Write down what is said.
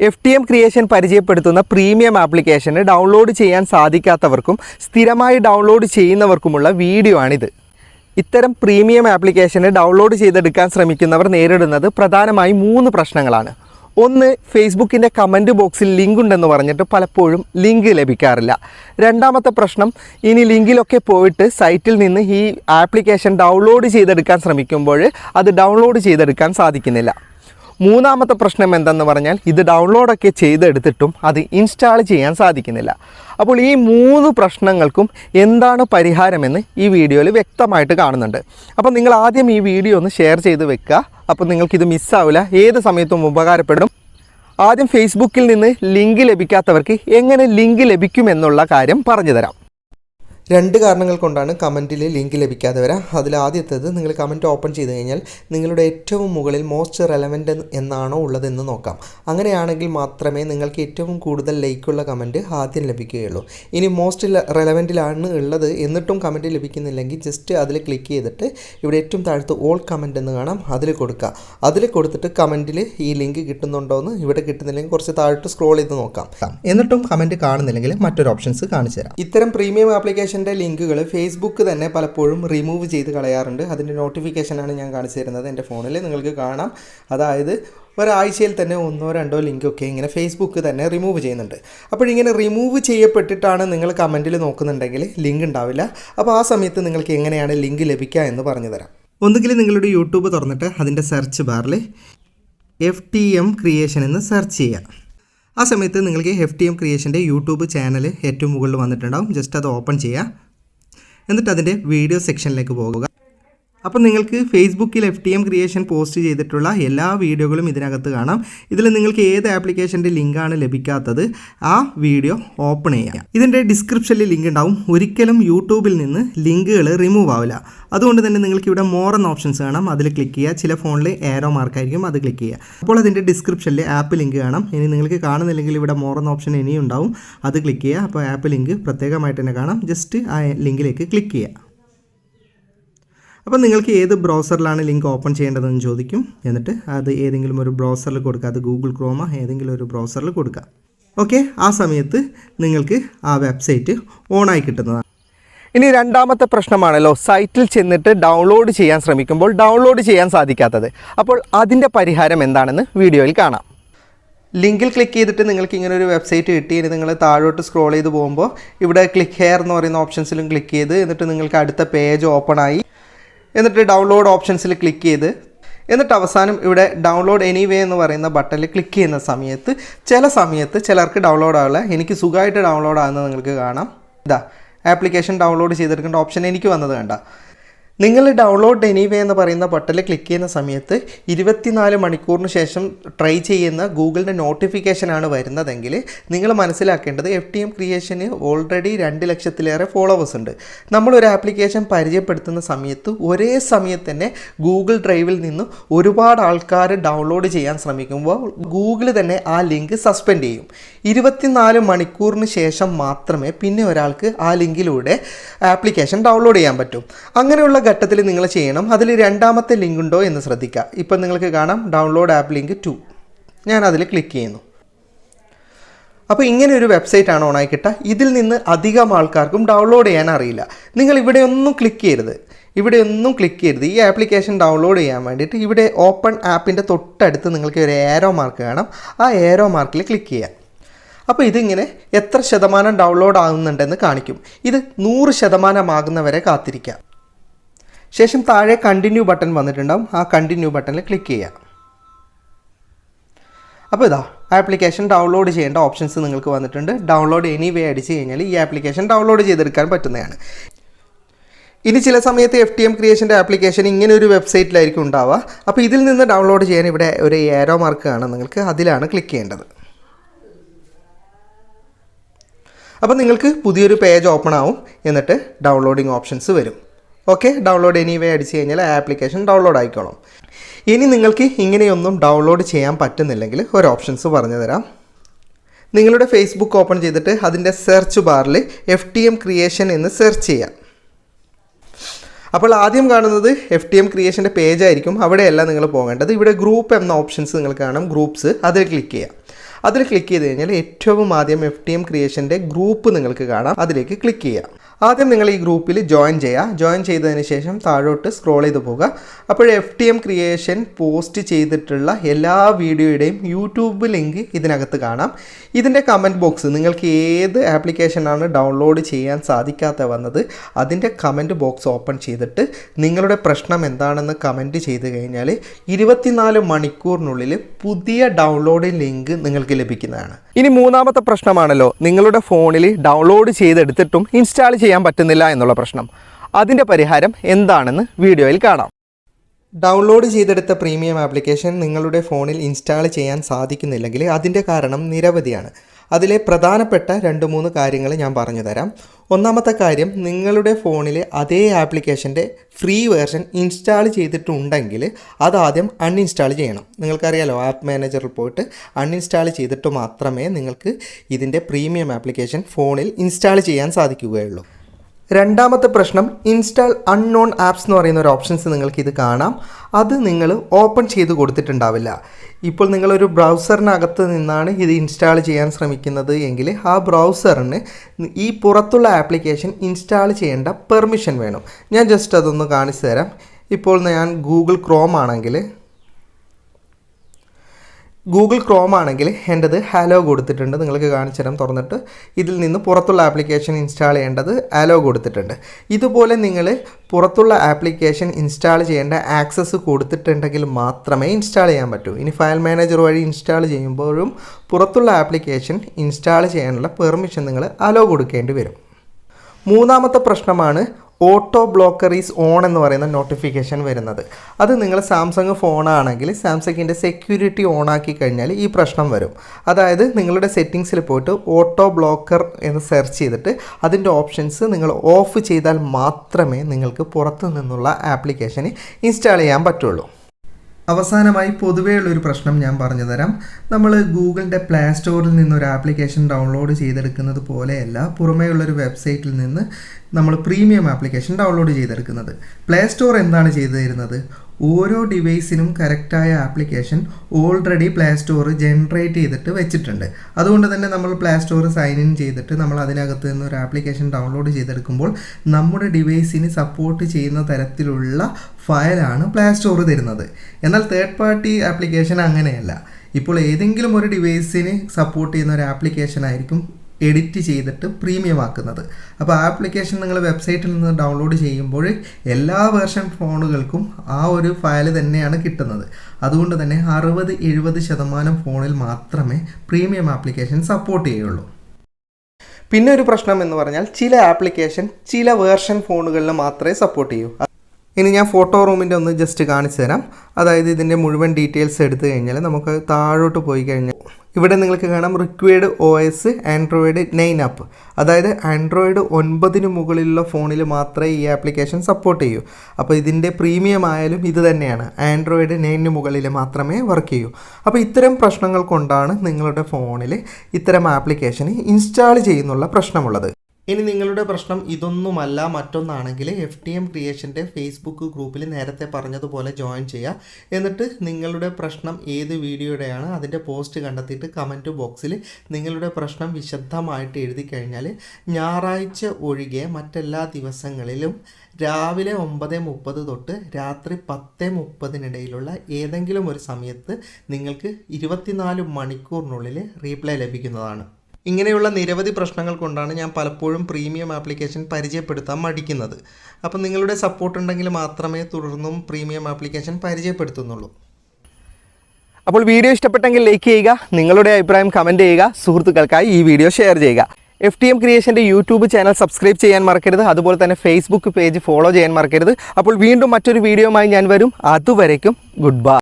F T M creation പരിചയപ്പെടുത്തുന്ന premium ആപ്ലിക്കേഷന് download ചെയ്യാൻ സാധിക്കാത്തവർക്കും സ്ഥിരമായി ഡൗൺലോഡ് ചെയ്യുന്നവർക്കുമുള്ള വീഡിയോ ആണിത്. ഇത്തരം പ്രീമിയം ആപ്ലിക്കേഷന് ഡൗൺലോഡ് ചെയ്തെടുക്കാൻ ശ്രമിക്കുന്നവർ നേരിടുന്നത് പ്രധാനമായും മൂന്ന് പ്രശ്നങ്ങളാണ്. ഒന്ന് ഫേസ്ബുക്കിന്റെ കമന്റ് ബോക്സിൽ ലിങ്ക് ഉണ്ടെന്ന് പറഞ്ഞിട്ട് പലപ്പോഴും ലിങ്ക് ലഭിക്കാറില്ല. രണ്ടാമത്തെ പ്രശ്നം ഇനി ലിങ്കിലൊക്കെ പോയിട്ട് സൈറ്റിൽ നിന്ന് ഈ ആപ്ലിക്കേഷൻ ഡൗൺലോഡ് ചെയ്തെടുക്കാൻ ശ്രമിക്കുമ്പോൾ അത് ഡൗൺലോഡ് ചെയ്തെടുക്കാൻ സാധിക്കുന്നില്ല. മൂന്നാമത്തെ പ്രശ്നം എന്തെന്ന് പറഞ്ഞാൽ ഇത് ഡൗൺലോഡൊക്കെ ചെയ്തെടുത്തിട്ടും അത് ഇൻസ്റ്റാൾ ചെയ്യാൻ സാധിക്കുന്നില്ല. അപ്പോൾ ഈ മൂന്ന് പ്രശ്നങ്ങൾക്കും എന്താണ് പരിഹാരമെന്ന് ഈ വീഡിയോയിൽ വ്യക്തമായിട്ട് കാണുന്നുണ്ട്. അപ്പോൾ നിങ്ങൾ ആദ്യം ഈ വീഡിയോ ഒന്ന് ഷെയർ ചെയ്ത് വെക്കുക. അപ്പോൾ നിങ്ങൾക്കിത് മിസ്സാവില്ല ഏത് സമയത്തും ഉപകാരപ്പെടും. ആദ്യം ഫേസ്ബുക്കിൽ നിന്ന് ലിങ്ക് ലഭിക്കാത്തവർക്ക് എങ്ങനെ ലിങ്ക് ലഭിക്കുമെന്നുള്ള കാര്യം പറഞ്ഞു തരാം. രണ്ട് കാരണങ്ങൾ കൊണ്ടാണ് കമന്റിൽ ലിങ്ക് ലഭിക്കാതെ വരാം. അതിൽ ആദ്യത്തേത് നിങ്ങൾ കമന്റ് ഓപ്പൺ ചെയ്ത് കഴിഞ്ഞാൽ നിങ്ങളുടെ ഏറ്റവും മുകളിൽ മോസ്റ്റ് റെലവന്റ് എന്നാണോ ഉള്ളതെന്ന് നോക്കാം. അങ്ങനെയാണെങ്കിൽ മാത്രമേ നിങ്ങൾക്ക് ഏറ്റവും കൂടുതൽ ലൈക്കുള്ള കമന്റ് ആദ്യം ലഭിക്കുകയുള്ളൂ. ഇനി മോസ്റ്റ് റെലവന്റിലാണ് ഉള്ളത് എന്നിട്ടും കമന്റ് ലഭിക്കുന്നില്ലെങ്കിൽ ജസ്റ്റ് അതിൽ ക്ലിക്ക് ചെയ്തിട്ട് ഇവിടെ ഏറ്റവും താഴത്ത് ഓൾ കമന്റ് എന്ന് കാണാം. അതിൽ കൊടുക്കുക. അതിൽ കൊടുത്തിട്ട് കമന്റിൽ ഈ ലിങ്ക് കിട്ടുന്നുണ്ടോ എന്ന് ഇവിടെ കിട്ടുന്നില്ലെങ്കിൽ കുറച്ച് താഴോട്ട് സ്ക്രോൾ ചെയ്ത് നോക്കാം. എന്നിട്ടും കമന്റ് കാണുന്നില്ലെങ്കിൽ മറ്റൊരു ഓപ്ഷൻസ് കാണിച്ചു തരാം. ഇത്തരം പ്രീമിയം ആപ്ലിക്കേഷന്റെ ലിങ്കുകൾ ഫേസ്ബുക്ക് തന്നെ പലപ്പോഴും റിമൂവ് ചെയ്ത് കളയാറുണ്ട്. അതിന്റെ നോട്ടിഫിക്കേഷനാണ് ഞാൻ കാണിച്ചു തരുന്നത് എന്റെ ഫോണിൽ നിങ്ങൾക്ക് കാണാം. അതായത് ഒരാഴ്ചയിൽ തന്നെ ഒന്നോ രണ്ടോ ലിങ്കൊക്കെ ഇങ്ങനെ ഫേസ്ബുക്ക് തന്നെ റിമൂവ് ചെയ്യുന്നുണ്ട്. അപ്പോൾ ഇങ്ങനെ റിമൂവ് ചെയ്യപ്പെട്ടിട്ടാണ് നിങ്ങൾ കമന്റിൽ നോക്കുന്നുണ്ടെങ്കിൽ ലിങ്ക് ഉണ്ടാവില്ല. അപ്പോൾ ആ സമയത്ത് നിങ്ങൾക്ക് എങ്ങനെയാണ് ലിങ്ക് ലഭിക്കുക എന്ന് പറഞ്ഞു തരാം. ഒന്നുകിൽ നിങ്ങളുടെ യൂട്യൂബ് തുറന്നിട്ട് അതിന്റെ സെർച്ച് ബാറിൽ എഫ് ടി എം ക്രിയേഷൻ എന്ന് സെർച്ച് ചെയ്യുക. ആ സമയത്ത് നിങ്ങൾക്ക് എഫ് ടി എം ക്രിയേഷന്റെ യൂട്യൂബ് ചാനൽ ഏറ്റവും മുകളിൽ വന്നിട്ടുണ്ടാവും. ജസ്റ്റ് അത് ഓപ്പൺ ചെയ്യുക. എന്നിട്ട് അതിന്റെ വീഡിയോ സെക്ഷനിലേക്ക് പോകുക. അപ്പോൾ നിങ്ങൾക്ക് ഫേസ്ബുക്കിൽ F T M creation post ചെയ്തിട്ടുള്ള എല്ലാ വീഡിയോകളും ഇതിനകത്ത് കാണാം. ഇതിൽ നിങ്ങൾക്ക് ഏത് ആപ്ലിക്കേഷന്റെ ലിങ്കാണ് ലഭിക്കാത്തത് ആ വീഡിയോ ഓപ്പൺ ചെയ്യാം. ഇതിന്റെ ഡിസ്ക്രിപ്ഷനിൽ ലിങ്ക് ഉണ്ടാവും. ഒരിക്കലും യൂട്യൂബിൽ നിന്ന് ലിങ്കുകൾ റിമൂവ് ആവില്ല. അതുകൊണ്ട് തന്നെ നിങ്ങൾക്ക് ഇവിടെ മോർ എന്ന ഓപ്ഷൻസ് കാണാം. അതിൽ ക്ലിക്ക് ചെയ്യുക. ചില ഫോണിൽ ഏറോ മാർക്കായിരിക്കും അത് ക്ലിക്ക് ചെയ്യുക. അപ്പോൾ അതിന്റെ ഡിസ്ക്രിപ്ഷനിൽ ആപ്പ് ലിങ്ക് കാണാം. ഇനി നിങ്ങൾക്ക് കാണുന്നില്ലെങ്കിൽ ഇവിടെ മോർ എന്ന ഓപ്ഷൻ ഇനിയും ഉണ്ടാവും. അത് ക്ലിക്ക് ചെയ്യുക. അപ്പോൾ ആപ്പ് ലിങ്ക് പ്രത്യേകമായിട്ട് തന്നെ കാണാം. ജസ്റ്റ് ആ ലിങ്കിലേക്ക് ക്ലിക്ക് ചെയ്യുക. അപ്പോൾ നിങ്ങൾക്ക് ഏത് ബ്രൗസറിലാണ് ലിങ്ക് ഓപ്പൺ ചെയ്യേണ്ടതെന്ന് ചോദിക്കും. എന്നിട്ട് അത് ഏതെങ്കിലും ഒരു ബ്രൗസറിൽ കൊടുക്കുക. അത് ഗൂഗിൾ ക്രോമ ഏതെങ്കിലും ഒരു ബ്രൗസറിൽ കൊടുക്കുക. ഓക്കെ? ആ സമയത്ത് നിങ്ങൾക്ക് ആ വെബ്സൈറ്റ് ഓണായി കിട്ടുന്നതാണ്. ഇനി രണ്ടാമത്തെ പ്രശ്നമാണല്ലോ. സൈറ്റിൽ ചെന്നിട്ട് ഡൗൺലോഡ് ചെയ്യാൻ ശ്രമിക്കുമ്പോൾ ഡൗൺലോഡ് ചെയ്യാൻ സാധിക്കാത്തത്. അപ്പോൾ അതിന്റെ പരിഹാരം എന്താണെന്ന് വീഡിയോയിൽ കാണാം. ലിങ്കിൽ ക്ലിക്ക് ചെയ്തിട്ട് നിങ്ങൾക്ക് ഇങ്ങനെ ഒരു വെബ്സൈറ്റ് കിട്ടി. ഇനി നിങ്ങൾ താഴോട്ട് സ്ക്രോൾ ചെയ്ത് പോകുമ്പോൾ ഇവിടെ ക്ലിക്ക് ഹെയർ എന്ന് പറയുന്ന ഓപ്ഷൻസിലും ക്ലിക്ക് ചെയ്ത് എന്നിട്ട് നിങ്ങൾക്ക് അടുത്ത പേജ് ഓപ്പൺ ആയി എന്നിട്ട് ഡൗൺലോഡ് ഓപ്ഷൻസിൽ ക്ലിക്ക് ചെയ്ത് എന്നിട്ട് അവസാനം ഇവിടെ ഡൗൺലോഡ് എനിവേ എന്ന് പറയുന്ന ബട്ടണിൽ ക്ലിക്ക് ചെയ്യുന്ന സമയത്ത് ചില സമയത്ത് ചിലർക്ക് ഡൗൺലോഡ് ആവില്ല. എനിക്ക് സുഖമായിട്ട് ഡൗൺലോഡ് ആകുന്നത് നിങ്ങൾക്ക് കാണാം. ഇതാ ആപ്ലിക്കേഷൻ ഡൗൺലോഡ് ചെയ്തെടുക്കേണ്ട ഓപ്ഷൻ എനിക്ക് വന്നത് കണ്ട. നിങ്ങൾ ഡൗൺലോഡ് എനിവേ എന്ന് പറയുന്ന ബട്ടണിൽ ക്ലിക്ക് ചെയ്യുന്ന സമയത്ത് ഇരുപത്തിനാല് മണിക്കൂറിന് ശേഷം ട്രൈ ചെയ്യുന്ന ഗൂഗിളിന്റെ നോട്ടിഫിക്കേഷനാണ് വരുന്നതെങ്കിൽ നിങ്ങൾ മനസ്സിലാക്കേണ്ടത് എഫ് ടി എം ക്രിയേഷന് ഓൾറെഡി രണ്ട് ലക്ഷത്തിലേറെ ഫോളോവേഴ്സ് ഉണ്ട്. നമ്മളൊരു ആപ്ലിക്കേഷൻ പരിചയപ്പെടുത്തുന്ന സമയത്ത് ഒരേ സമയത്ത് തന്നെ ഗൂഗിൾ ഡ്രൈവിൽ നിന്ന് ഒരുപാട് ആൾക്കാർ ഡൗൺലോഡ് ചെയ്യാൻ ശ്രമിക്കുമ്പോൾ ഗൂഗിൾ തന്നെ ആ ലിങ്ക് സസ്പെൻഡ് ചെയ്യും. ഇരുപത്തിനാല് മണിക്കൂറിന് ശേഷം മാത്രമേ പിന്നെ ഒരാൾക്ക് ആ ലിങ്കിലൂടെ ആപ്ലിക്കേഷൻ ഡൗൺലോഡ് ചെയ്യാൻ പറ്റും. അങ്ങനെയുള്ള ഘട്ടത്തിൽ നിങ്ങൾ ചെയ്യണം. അതിൽ രണ്ടാമത്തെ ലിങ്ക് ഉണ്ടോ എന്ന് ശ്രദ്ധിക്കുക ഇപ്പം നിങ്ങൾക്ക് കാണാം ഡൗൺലോഡ് ആപ്പ് ലിങ്ക് ടു ഞാൻ അതിൽ ക്ലിക്ക് ചെയ്യുന്നു. അപ്പോൾ ഇങ്ങനെ ഒരു വെബ്സൈറ്റ് ആണ് ഓണായി കിട്ടുക ഇതിൽ നിന്ന് അധികം ആൾക്കാർക്കും ഡൗൺലോഡ് ചെയ്യാൻ അറിയില്ല. നിങ്ങൾ ഇവിടെ ഒന്നും ക്ലിക്ക് ചെയ്യരുത്. ഇവിടെ ഒന്നും ക്ലിക്ക് ചെയ്യരുത്. ഈ ആപ്ലിക്കേഷൻ ഡൗൺലോഡ് ചെയ്യാൻ വേണ്ടിയിട്ട് ഇവിടെ ഓപ്പൺ ആപ്പിന്റെ തൊട്ടടുത്ത് നിങ്ങൾക്ക് ഒരു ഏരോ മാർക്ക് കാണാം. ആ ഏരോ മാർക്കിൽ ക്ലിക്ക് ചെയ്യാം. അപ്പോൾ ഇതിങ്ങനെ എത്ര ശതമാനം ഡൗൺലോഡ് ആകുന്നുണ്ടെന്ന് കാണിക്കും. ഇത് നൂറ് ശതമാനമാകുന്നവരെ കാത്തിരിക്കാം. ശേഷം താഴെ കണ്ടിന്യൂ ബട്ടൺ വന്നിട്ടുണ്ടാവും. ആ കണ്ടിന്യൂ ബട്ടണിൽ ക്ലിക്ക് ചെയ്യാം അപ്പോൾ ഇതാ ആപ്ലിക്കേഷൻ ഡൗൺലോഡ് ചെയ്യേണ്ട ഓപ്ഷൻസ് നിങ്ങൾക്ക് വന്നിട്ടുണ്ട്. ഡൗൺലോഡ് എനിവേ അടിച്ച് കഴിഞ്ഞാൽ ഈ ആപ്ലിക്കേഷൻ ഡൗൺലോഡ് ചെയ്തെടുക്കാൻ പറ്റുന്നതാണ്. ഇനി ചില സമയത്ത് എഫ് ടി എം ക്രിയേഷന്റെ ആപ്ലിക്കേഷൻ ഇങ്ങനെ ഒരു വെബ്സൈറ്റിലായിരിക്കും ഉണ്ടാവുക. അപ്പോൾ ഇതിൽ നിന്ന് ഡൗൺലോഡ് ചെയ്യാൻ ഇവിടെ ഒരു ഏരോ മാർക്ക് ആണ് നിങ്ങൾക്ക്. അതിലാണ് ക്ലിക്ക് ചെയ്യേണ്ടത്. അപ്പോൾ നിങ്ങൾക്ക് പുതിയൊരു പേജ് ഓപ്പൺ ആവും. എന്നിട്ട് ഡൗൺലോഡിങ് ഓപ്ഷൻസ് വരും. ഓക്കെ ഡൗൺലോഡ് എനിവേ അടിച്ച് കഴിഞ്ഞാൽ ആപ്ലിക്കേഷൻ ഡൗൺലോഡ് ആയിക്കോളും. ഇനി നിങ്ങൾക്ക് ഇങ്ങനെയൊന്നും ഡൗൺലോഡ് ചെയ്യാൻ പറ്റുന്നില്ലെങ്കിൽ ഒരു ഓപ്ഷൻസ് പറഞ്ഞു തരാം. നിങ്ങളുടെ ഫേസ്ബുക്ക് ഓപ്പൺ ചെയ്തിട്ട് അതിന്റെ സെർച്ച് ബാറിൽ എഫ് ടി എം ക്രിയേഷൻ എന്ന് സെർച്ച് ചെയ്യാം. അപ്പോൾ ആദ്യം കാണുന്നത് എഫ് ടി എം ക്രിയേഷന്റെ പേജായിരിക്കും അവിടെയല്ല നിങ്ങൾ പോകേണ്ടത്. ഇവിടെ ഗ്രൂപ്പ് എന്ന ഓപ്ഷൻസ് നിങ്ങൾ കാണാം. ഗ്രൂപ്പ്സ് അതിൽ ക്ലിക്ക് ചെയ്യാം. അതിൽ ക്ലിക്ക് ചെയ്ത് കഴിഞ്ഞാൽ ഏറ്റവും ആദ്യം എഫ് ടി എം ക്രിയേഷന്റെ ഗ്രൂപ്പ് നിങ്ങൾക്ക് കാണാം. അതിലേക്ക് ക്ലിക്ക് ചെയ്യാം. ആദ്യം നിങ്ങൾ ഈ ഗ്രൂപ്പിൽ ജോയിൻ ചെയ്യുക ജോയിൻ ചെയ്തതിന് ശേഷം താഴോട്ട് സ്ക്രോൾ ചെയ്ത് പോകുക അപ്പോൾ F T M creation post ചെയ്തിട്ടുള്ള എല്ലാ വീഡിയോയുടെയും യൂട്യൂബ് ലിങ്ക് ഇതിനകത്ത് കാണാം. ഇതിന്റെ കമന്റ് ബോക്സ് നിങ്ങൾക്ക് ഏത് ആപ്ലിക്കേഷനാണ് ഡൗൺലോഡ് ചെയ്യാൻ സാധിക്കാത്ത വന്നത് അതിന്റെ കമന്റ് ബോക്സ് ഓപ്പൺ ചെയ്തിട്ട് നിങ്ങളുടെ പ്രശ്നം എന്താണെന്ന് കമന്റ് ചെയ്ത് കഴിഞ്ഞാൽ ഇരുപത്തിനാല് മണിക്കൂറിനുള്ളിൽ പുതിയ ഡൗൺലോഡ് ലിങ്ക് നിങ്ങൾക്ക് ലഭിക്കുന്നതാണ്. ഇനി മൂന്നാമത്തെ പ്രശ്നമാണല്ലോ. നിങ്ങളുടെ ഫോണിൽ ഡൗൺലോഡ് ചെയ്തെടുത്തിട്ടും ഇൻസ്റ്റാൾ ചെയ്യാൻ പറ്റുന്നില്ല എന്നുള്ള പ്രശ്നം. അതിന്റെ പരിഹാരം എന്താണെന്ന് വീഡിയോയിൽ കാണാം. ഡൗൺലോഡ് ചെയ്തെടുത്ത പ്രീമിയം ആപ്ലിക്കേഷൻ നിങ്ങളുടെ ഫോണിൽ ഇൻസ്റ്റാൾ ചെയ്യാൻ സാധിക്കുന്നില്ലെങ്കിൽ അതിന്റെ കാരണം നിരവധിയാണ്. അതിലെ പ്രധാനപ്പെട്ട രണ്ട് മൂന്ന് കാര്യങ്ങൾ ഞാൻ പറഞ്ഞു തരാം. ഒന്നാമത്തെ കാര്യം നിങ്ങളുടെ ഫോണിലെ അതേ ആപ്ലിക്കേഷന്റെ ഫ്രീ വേർഷൻ ഇൻസ്റ്റാൾ ചെയ്തിട്ടുണ്ടെങ്കിൽ അതാദ്യം അൺഇൻസ്റ്റാൾ ചെയ്യണം. നിങ്ങൾക്കറിയാലോ ആപ്പ് മാനേജറിൽ പോയിട്ട് അൺഇൻസ്റ്റാൾ ചെയ്തിട്ട് മാത്രമേ നിങ്ങൾക്ക് ഇതിന്റെ പ്രീമിയം ആപ്ലിക്കേഷൻ ഫോണിൽ ഇൻസ്റ്റാൾ ചെയ്യാൻ സാധിക്കുകയുള്ളൂ. രണ്ടാമത്തെ പ്രശ്നം ഇൻസ്റ്റാൾ അൺനോൺ ആപ്സ് എന്ന് പറയുന്ന ഒരു ഓപ്ഷൻസ് നിങ്ങൾക്ക് ഇത് കാണാം. അത് നിങ്ങൾ ഓപ്പൺ ചെയ്ത് കൊടുത്തിട്ടുണ്ടാവില്ല. ഇപ്പോൾ നിങ്ങളൊരു ബ്രൗസറിനകത്ത് നിന്നാണ് ഇത് ഇൻസ്റ്റാൾ ചെയ്യാൻ ശ്രമിക്കുന്നത് എങ്കിൽ ആ ബ്രൗസറിന് ഈ പുറത്തുള്ള ആപ്ലിക്കേഷൻ ഇൻസ്റ്റാൾ ചെയ്യേണ്ട പെർമിഷൻ വേണം. ഞാൻ ജസ്റ്റ് അതൊന്ന് കാണിച്ചു തരാം ഇപ്പോൾ ഞാൻ ഗൂഗിൾ ക്രോം ആണെങ്കിൽ ഗൂഗിൾ ക്രോം ആണെങ്കിൽ എന്റെത് ഹാലോ കൊടുത്തിട്ടുണ്ട്. നിങ്ങൾക്ക് കാണിച്ചു തരാം. തുറന്നിട്ട് ഇതിൽ നിന്ന് പുറത്തുള്ള ആപ്ലിക്കേഷൻ ഇൻസ്റ്റാൾ ചെയ്യേണ്ടത് ഹാലോ കൊടുത്തിട്ടുണ്ട്. ഇതുപോലെ നിങ്ങൾ പുറത്തുള്ള ആപ്ലിക്കേഷൻ ഇൻസ്റ്റാൾ ചെയ്യേണ്ട ആക്സസ് കൊടുത്തിട്ടുണ്ടെങ്കിൽ മാത്രമേ ഇൻസ്റ്റാൾ ചെയ്യാൻ പറ്റൂ. ഇനി ഫയൽ മാനേജർ വഴി ഇൻസ്റ്റാൾ ചെയ്യുമ്പോഴും പുറത്തുള്ള ആപ്ലിക്കേഷൻ ഇൻസ്റ്റാൾ ചെയ്യാനുള്ള പെർമിഷൻ നിങ്ങൾ അലോ കൊടുക്കേണ്ടി വരും. മൂന്നാമത്തെ പ്രശ്നമാണ് ഓട്ടോ ബ്ലോക്കർ ഈസ് ഓൺ എന്ന് പറയുന്ന നോട്ടിഫിക്കേഷൻ വരുന്നത്. അത് നിങ്ങൾ സാംസങ് ഫോണാണെങ്കിൽ സാംസങ്ങിന്റെ സെക്യൂരിറ്റി ഓൺ ആക്കി കഴിഞ്ഞാൽ ഈ പ്രശ്നം വരും. അതായത് നിങ്ങളുടെ സെറ്റിങ്സിൽ പോയിട്ട് ഓട്ടോ ബ്ലോക്കർ എന്ന് സെർച്ച് ചെയ്തിട്ട് അതിന്റെ ഓപ്ഷൻസ് നിങ്ങൾ ഓഫ് ചെയ്താൽ മാത്രമേ നിങ്ങൾക്ക് പുറത്തു നിന്നുള്ള ആപ്ലിക്കേഷന് ഇൻസ്റ്റാൾ ചെയ്യാൻ പറ്റുള്ളൂ. അവസാനമായി പൊതുവെയുള്ളൊരു പ്രശ്നം ഞാൻ പറഞ്ഞു തരാം. നമ്മൾ ഗൂഗിളിന്റെ പ്ലേ സ്റ്റോറിൽ നിന്ന് ഒരു ആപ്ലിക്കേഷൻ ഡൗൺലോഡ് ചെയ്തെടുക്കുന്നത് പോലെയല്ല. പുറമേയുള്ളൊരു വെബ്സൈറ്റിൽ നിന്ന് നമ്മൾ പ്രീമിയം ആപ്ലിക്കേഷൻ ഡൗൺലോഡ് ചെയ്തെടുക്കുന്നത്. പ്ലേ സ്റ്റോർ എന്താണ് ചെയ്തു തരുന്നത്? ഓരോ ഡിവൈസിനും കറക്റ്റായ application already Play Store generate ചെയ്തിട്ട് വെച്ചിട്ടുണ്ട്. അതുകൊണ്ട് തന്നെ നമ്മൾ പ്ലേ സ്റ്റോർ സൈൻ ഇൻ ചെയ്തിട്ട് നമ്മൾ അതിനകത്ത് നിന്ന് ഒരു ആപ്ലിക്കേഷൻ ഡൗൺലോഡ് ചെയ്തെടുക്കുമ്പോൾ നമ്മുടെ ഡിവൈസിന് സപ്പോർട്ട് ചെയ്യുന്ന തരത്തിലുള്ള ഫയലാണ് പ്ലേ സ്റ്റോർ തരുന്നത്. എന്നാൽ തേർഡ് പാർട്ടി ആപ്ലിക്കേഷൻ അങ്ങനെയല്ല. ഇപ്പോൾ ഏതെങ്കിലും ഒരു ഡിവൈസിന് സപ്പോർട്ട് ചെയ്യുന്ന ഒരു ആപ്ലിക്കേഷൻ ആയിരിക്കും എഡിറ്റ് ചെയ്തിട്ട് പ്രീമിയം ആക്കുന്നത്. അപ്പോൾ ആപ്ലിക്കേഷൻ നിങ്ങൾ വെബ്സൈറ്റിൽ നിന്ന് ഡൗൺലോഡ് ചെയ്യുമ്പോൾ എല്ലാ വേർഷൻ ഫോണുകൾക്കും ആ ഒരു ഫയൽ തന്നെയാണ് കിട്ടുന്നത്. അതുകൊണ്ട് തന്നെ അറുപത് എഴുപത് ശതമാനം ഫോണിൽ മാത്രമേ പ്രീമിയം ആപ്ലിക്കേഷൻ സപ്പോർട്ട് ചെയ്യുള്ളൂ. പിന്നെ ഒരു പ്രശ്നം എന്ന് പറഞ്ഞാൽ ചില ആപ്ലിക്കേഷൻ ചില വേർഷൻ ഫോണുകളിൽ മാത്രമേ സപ്പോർട്ട് ചെയ്യൂ. ഇനി ഞാൻ ഫോട്ടോ റൂമിന്റെ ഒന്ന് ജസ്റ്റ് കാണിച്ചു തരാം. അതായത് ഇതിന്റെ മുഴുവൻ ഡീറ്റെയിൽസ് എടുത്തു കഴിഞ്ഞാൽ നമുക്ക് താഴോട്ട് പോയി കഴിഞ്ഞാൽ ഇവിടെ നിങ്ങൾക്ക് കാണാം required O S Android nine app അതായത് ആൻഡ്രോയിഡ് ഒൻപതിന് മുകളിലുള്ള ഫോണിൽ മാത്രമേ ഈ ആപ്ലിക്കേഷൻ സപ്പോർട്ട് ചെയ്യൂ. അപ്പോൾ ഇതിന്റെ പ്രീമിയം ആയാലും ഇത് തന്നെയാണ്. ആൻഡ്രോയിഡ് നയനിന് മുകളിൽ മാത്രമേ വർക്ക് ചെയ്യൂ. അപ്പോൾ ഇത്തരം പ്രശ്നങ്ങൾ കൊണ്ടാണ് നിങ്ങളുടെ ഫോണിൽ ഇത്തരം ആപ്ലിക്കേഷൻ ഇൻസ്റ്റാൾ ചെയ്യുന്നുള്ള പ്രശ്നമുള്ളത്. ഇനി നിങ്ങളുടെ പ്രശ്നം ഇതൊന്നുമല്ല മറ്റൊന്നാണെങ്കിൽ എഫ് ടി എം ക്രിയേഷന്റെ ഫേസ്ബുക്ക് ഗ്രൂപ്പിൽ നേരത്തെ പറഞ്ഞതുപോലെ ജോയിൻ ചെയ്യുക എന്നിട്ട് നിങ്ങളുടെ പ്രശ്നം ഏത് വീഡിയോയുടെയാണ് അതിന്റെ പോസ്റ്റ് കണ്ടെത്തിയിട്ട് കമന്റ് ബോക്സിൽ നിങ്ങളുടെ പ്രശ്നം വിശദമായിട്ട് എഴുതി കഴിഞ്ഞാൽ ഞായറാഴ്ച ഒഴികെ മറ്റെല്ലാ ദിവസങ്ങളിലും രാവിലെ ഒമ്പത് മുപ്പത് തൊട്ട് രാത്രി പത്ത് മുപ്പതിനിടയിലുള്ള ഏതെങ്കിലും ഒരു സമയത്ത് നിങ്ങൾക്ക് ഇരുപത്തിനാല് മണിക്കൂറിനുള്ളിൽ റീപ്ലൈ ലഭിക്കുന്നതാണ്. ഇങ്ങനെയുള്ള നിരവധി പ്രശ്നങ്ങൾ കൊണ്ടാണ് ഞാൻ പലപ്പോഴും പ്രീമിയം ആപ്ലിക്കേഷൻ പരിചയപ്പെടുത്താൻ മടിക്കുന്നത്. അപ്പം നിങ്ങളുടെ സപ്പോർട്ട് ഉണ്ടെങ്കിൽ മാത്രമേ തുടർന്നും പ്രീമിയം ആപ്ലിക്കേഷൻ പരിചയപ്പെടുത്തുന്നുള്ളൂ. അപ്പോൾ വീഡിയോ ഇഷ്ടപ്പെട്ടെങ്കിൽ ലൈക്ക് ചെയ്യുക നിങ്ങളുടെ അഭിപ്രായം കമന്റ് ചെയ്യുക സുഹൃത്തുക്കൾക്കായി ഈ വീഡിയോ ഷെയർ ചെയ്യുക. എഫ് ടി എം ക്രിയേഷന്റെ യൂട്യൂബ് ചാനൽ സബ്സ്ക്രൈബ് ചെയ്യാൻ മറക്കരുത് അതുപോലെ തന്നെ ഫേസ്ബുക്ക് പേജ് ഫോളോ ചെയ്യാൻ മറക്കരുത്. അപ്പോൾ വീണ്ടും മറ്റൊരു വീഡിയോയുമായി ഞാൻ വരും അതുവരേക്കും ഗുഡ് ബൈ